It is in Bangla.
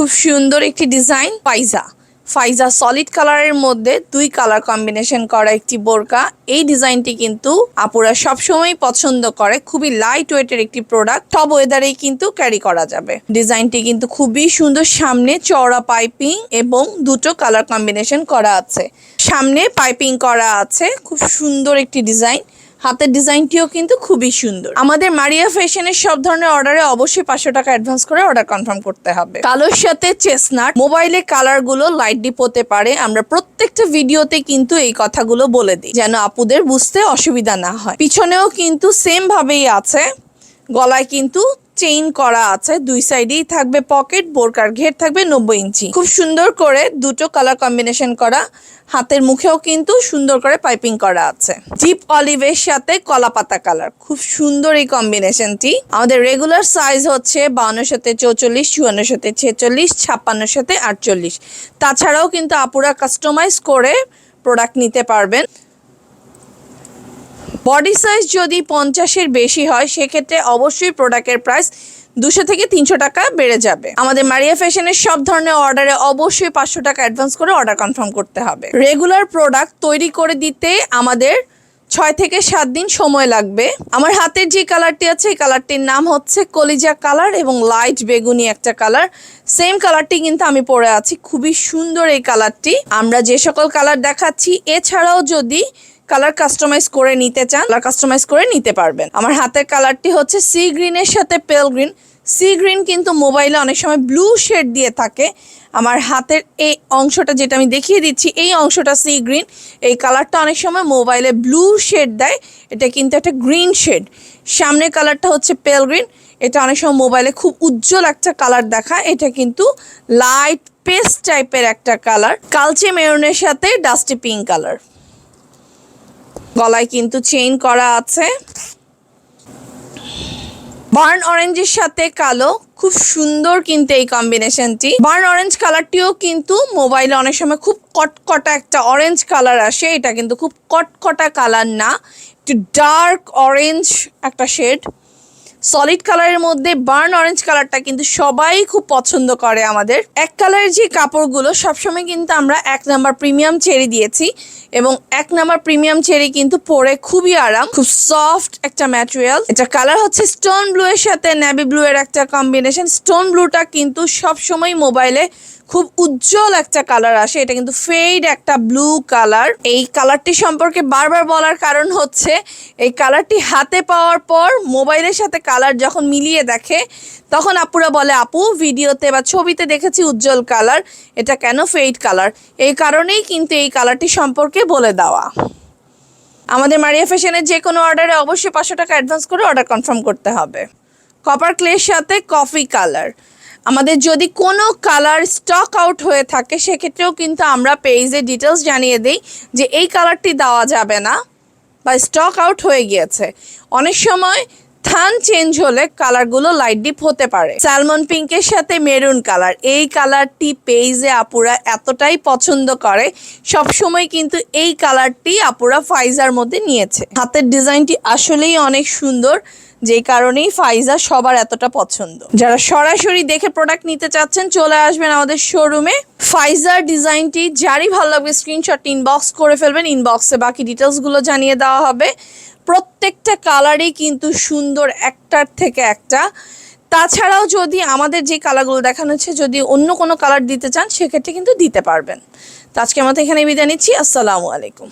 খুব সুন্দর একটি ডিজাইন পাইজা ফাইজা সলিড কালারের মধ্যে দুই কালার কম্বিনেশন করা একটি বোরকা। এই ডিজাইনটি কিন্তু আপুরা সবসময় পছন্দ করে। খুবই লাইট ওয়েটের একটি প্রোডাক্ট সব ওয়েদারেই কিন্তু ক্যারি করা যাবে। ডিজাইনটি কিন্তু খুবই সুন্দর। সামনে চওড়া পাইপিং এবং দুটো কালার কম্বিনেশন করা আছে। সামনে পাইপিং করা আছে। খুব সুন্দর একটি ডিজাইন। হাতের ডিজাইনটিও কিন্তু খুবই সুন্দর। আমাদের মারিয়া ফ্যাশনের সব ধরনের অর্ডারে অবশ্যই পাঁচশো টাকা অ্যাডভান্স করে অর্ডার কনফার্ম করতে হবে। কালোর সাথে চেসনাট মোবাইলে কালারগুলো লাইট ডিপ হতে পারে। আমরা প্রত্যেকটা ভিডিওতে কিন্তু এই কথাগুলো বলে দিই, যেন আপুদের বুঝতে অসুবিধা না হয়। পিছনেও কিন্তু সেম ভাবেই আছে, গলায় কিন্তু চেইন করা আছে, দুই সাইডেই থাকবে পকেট বোরকার ঘের থাকবে নব্বই ইঞ্চি। খুব সুন্দর করে দুটো কালার কম্বিনেশন করা, হাতের মুখেও কিন্তু সুন্দর করে পাইপিং করা আছে। জিপ অলিভের সাথে কলা পাতা কালার খুব সুন্দর এই কম্বিনেশনটি আমাদের রেগুলার সাইজ হচ্ছে বাউন্ন সাথে চৌচল্লিশ চুয়ান্ন সাথে ছেচল্লিশ ছাপ্পান্ন সাথে আটচল্লিশ। তাছাড়াও কিন্তু আপুরা কাস্টমাইজ করে প্রোডাক্ট নিতে পারবেন। বডি সাইজ যদি পঞ্চাশের বেশি হয়, সেক্ষেত্রে অবশ্যই প্রোডাক্টের প্রাইস দুশো থেকে তিনশো টাকা বেড়ে যাবে। আমাদের মারিয়া ফ্যাশনের সব ধরনের অর্ডারে অবশ্যই পাঁচশো টাকা অ্যাডভান্স করে অর্ডার কনফার্ম করতে হবে। রেগুলার প্রোডাক্ট তৈরি করে দিতে আমাদের ছয় থেকে সাত দিন সময় লাগবে। আমার হাতের যে কালারটি আছে, এই কালারটির নাম হচ্ছে কলিজা কালার এবং লাইট বেগুনি একটা কালার। সেম কালারটি কিন্তু আমি পরে আছি। খুবই সুন্দর এই কালারটি। আমরা যে সকল কালার দেখাচ্ছি, এছাড়াও যদি কালার কাস্টমাইজ করে নিতে চান, কালার কাস্টমাইজ করে নিতে পারবেন। আমার হাতের কালারটি হচ্ছে সি গ্রিনের সাথে পেল গ্রিন। সি গ্রিন কিন্তু মোবাইলে অনেক সময় ব্লু শেড দিয়ে থাকে। আমার হাতের এই অংশটা যেটা আমি দেখিয়ে দিচ্ছি, এই অংশটা সি গ্রিন এই কালারটা অনেক সময় মোবাইলে ব্লু শেড দেয়, এটা কিন্তু একটা গ্রিন শেড সামনের কালারটা হচ্ছে পেল গ্রিন এটা অনেক সময় মোবাইলে খুব উজ্জ্বল একটা কালার দেখা এটা কিন্তু লাইট পেস্ট টাইপের একটা কালার কালচে মেরুনের সাথে ডাস্টি পিঙ্ক কালার গলায় কিন্তু চেইন করা আছে। বার্ন অরেঞ্জের সাথে কালো, খুব সুন্দর কিন্তু এই কম্বিনেশনটি বার্ন অরেঞ্জ কালারটিও কিন্তু মোবাইলে অনেক সময় খুব কটকটা একটা অরেঞ্জ কালার আসে, এটা কিন্তু খুব কটকটা কালার না। একটু ডার্ক অরেঞ্জ একটা শেড সলিড কালারের মধ্যে বার্ন অরেঞ্জ কালারটা কিন্তু সবাই খুব পছন্দ করে আমাদের। এক কালারের যে কাপড়গুলো সবসময় কিন্তু আমরা এক নাম্বার প্রিমিয়াম চেরি দিয়েছি এবং এক নাম্বার প্রিমিয়াম চেরি কিন্তু পরে খুবই আরাম, খুব সফট একটা ম্যাটেরিয়াল এটা কালার হচ্ছে স্টোন ব্লু এর সাথে নেভি ব্লু এর একটা কম্বিনেশন স্টোন ব্লুটা কিন্তু সবসময় মোবাইলে খুব উজ্জ্বল একটা কালার আসে। এটা কিন্তু ফেড একটা ব্লু কালার। এই কালারটি সম্পর্কে বারবার বলার কারণ হচ্ছে, এই কালারটি হাতে পাওয়ার পর মোবাইলের সাথে কালার যখন মিলিয়ে দেখে, তখন আপুরা বলে, আপু, ভিডিওতে বা ছবিতে দেখেছি উজ্জ্বল কালার এটা কেন ফেড কালার এই কারণেই কিন্তু এই কালারটি সম্পর্কে বলে দেওয়া। আমাদের মারিয়া ফ্যাশনের যে কোনো অর্ডারে অবশ্যই পাঁচশো টাকা অ্যাডভান্স করে অর্ডার কনফার্ম করতে হবে। কপার ক্লের সাথে কফি কালার আমাদের যদি কোনো কালার স্টক আউট হয়ে থাকে, সেক্ষেত্রেও কিন্তু আমরা পেজে ডিটেলস জানিয়ে দিই যে এই কালারটি দেওয়া যাবে না বা স্টক আউট হয়ে গিয়েছে। অনেক সময় থান চেঞ্জ হলে কালারগুলো লাইট ডিপ হতে পারে। স্যালমন পিঙ্কের সাথে মেরুন কালার। এই কালারটি পেইজে আপুরা এতটাই পছন্দ করে সব সময় কিন্তু এই কালারটি আপুরা ফাইজার মধ্যে নিয়েছে। হাতের ডিজাইনটি আসলেই অনেক সুন্দর যেই কারণেই ফাইজা সবার এতটা পছন্দ। যারা সরাসরি দেখে প্রোডাক্ট নিতে চাচ্ছেন, চলে আসবেন আমাদের শোরুমে ফাইজার ডিজাইনটি, যারই ভালো লাগবে স্ক্রিনশট ইনবক্স করে ফেলবেন। ইনবক্সে বাকি ডিটেলসগুলো জানিয়ে দেওয়া হবে। প্রত্যেকটা কালারই কিন্তু সুন্দর একটার থেকে একটা। তাছাড়াও যদি আমাদের যে কালারগুলো দেখানো হচ্ছে, যদি অন্য কোনো কালার দিতে চান, সেক্ষেত্রে কিন্তু দিতে পারবেন। তো আজকে আমাদের এখানে বিদায় নিচ্ছি। আসসালামু আলাইকুম।